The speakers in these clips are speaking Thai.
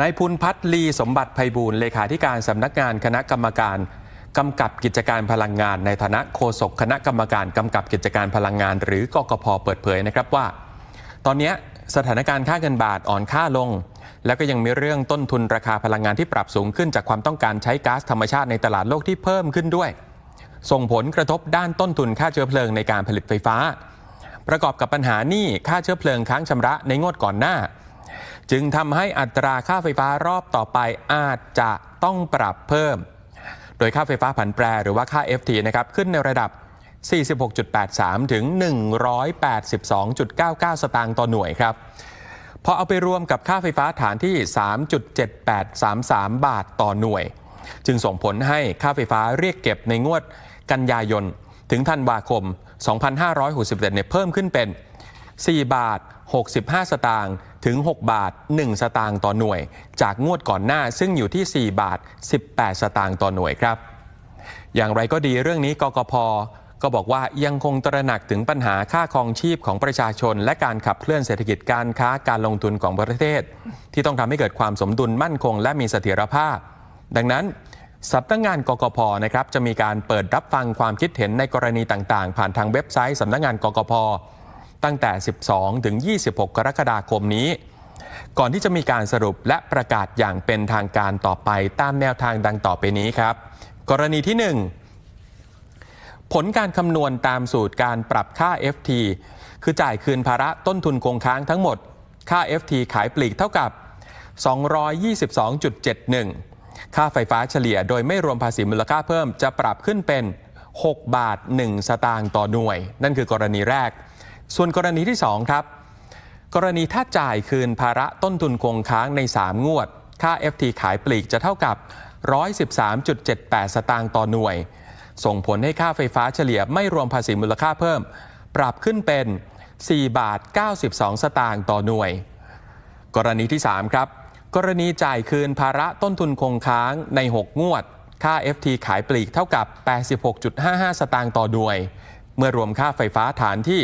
นายพุนพัฒลีสมบัติไพบูลเลขาธิการสำนักงานคณะกรรมการกำกับกิจการพลังงาน ในฐานะโฆษกคณะกรรมการกำกับกิจการพลังงาน หรือกกพเปิดเผยนะครับว่า ตอนนี้สถานการณ์ค่าเงินบาทอ่อนค่าลง แล้วก็ยังมีเรื่องต้นทุนราคาพลังงานที่ปรับสูงขึ้นจากความต้องการใช้ก๊าซธรรมชาติในตลาดโลกที่เพิ่มขึ้นด้วย ส่งผลกระทบด้านต้นทุนค่าเชื้อเพลิงในการผลิตไฟฟ้า ประกอบกับปัญหาหนี้ค่าเชื้อเพลิงค้างชำระในงวดก่อนหน้า จึงทำให้อัตราค่าไฟฟ้ารอบต่อไปอาจจะต้องปรับเพิ่ม โดยค่าไฟฟ้าผันแปรหรือว่าค่า FT นะครับขึ้นในระดับ 46.83 ถึง 182.99 สตางค์ต่อหน่วยครับพอเอาไปรวมกับค่าไฟฟ้าฐานที่ 3.7833 บาทต่อหน่วย จึงส่งผลให้ค่าไฟฟ้าเรียกเก็บในงวดกันยายน ถึงธันวาคม 2567เนี่ยเพิ่มขึ้นเป็น 4 บาท 65 สตางค์ ถึง 6 บาท 1 สตางค์ต่อหน่วย จากงวดก่อนหน้าซึ่งอยู่ที่ 4 บาท 18 สตางค์ต่อหน่วยครับ อย่างไรก็ดีเรื่องนี้กกพก็บอกว่ายังคงตระหนักถึงปัญหาค่าครองชีพของประชาชน และการขับเคลื่อนเศรษฐกิจการค้าการลงทุนของประเทศ ที่ต้องทำให้เกิดความสมดุลมั่นคง และมีเสถียรภาพ ดังนั้นสำนักงานกกพนะครับจะมีการเปิดรับฟังความคิดเห็นในกรณีต่าง ๆ ผ่านทางเว็บไซต์สำนักงานกกพ ตั้งแต่ 12 ถึง 26 กรกฎาคมนี้ ก่อนที่จะมีการสรุปและประกาศอย่างเป็นทางการต่อไปตามแนวทางดังต่อไปนี้ครับ กรณีที่ 1 ผลการคำนวณตามสูตรการปรับค่า FT คือจ่ายคืนภาระต้นทุนคงค้างทั้งหมด ค่า FT ขายปลีกเท่ากับ 222.71 ค่าไฟฟ้าเฉลี่ยโดยไม่รวมภาษีมูลค่าเพิ่มจะปรับขึ้นเป็น 6 บาท 1 สตางค์ต่อหน่วย นั่นคือกรณีแรก ส่วนกรณีที่ 2 ครับ กรณีถ้าจ่ายคืนภาระต้นทุนคงค้างใน 3 งวด ค่า FT ขายปลีกจะเท่ากับ 113.78 สตางค์ต่อหน่วย ส่งผลให้ค่าไฟฟ้าเฉลี่ยไม่รวมภาษีมูลค่าเพิ่ม ปรับขึ้นเป็น 4 บาท 92 สตางค์ต่อหน่วย กรณีที่ 3 ครับ กรณีจ่ายคืนภาระต้นทุนคงค้างใน 6 งวด ค่า FT ขายปลีกเท่ากับ 86.55 สตางค์ต่อหน่วย เมื่อรวมค่าไฟฟ้าฐานที่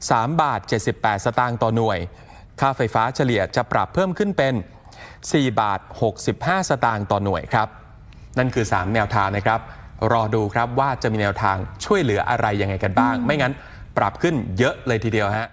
3 บาท 78 สตางค์ต่อหน่วย ค่าไฟฟ้าเฉลี่ยจะปรับเพิ่มขึ้นเป็น 4 บาท 65 สตางค์ต่อหน่วยครับ นั่นคือ 3 แนวทางนะครับ รอดูครับว่าจะมีแนวทางช่วยเหลืออะไรยังไงกันบ้าง ไม่งั้นปรับขึ้นเยอะเลยทีเดียวฮะ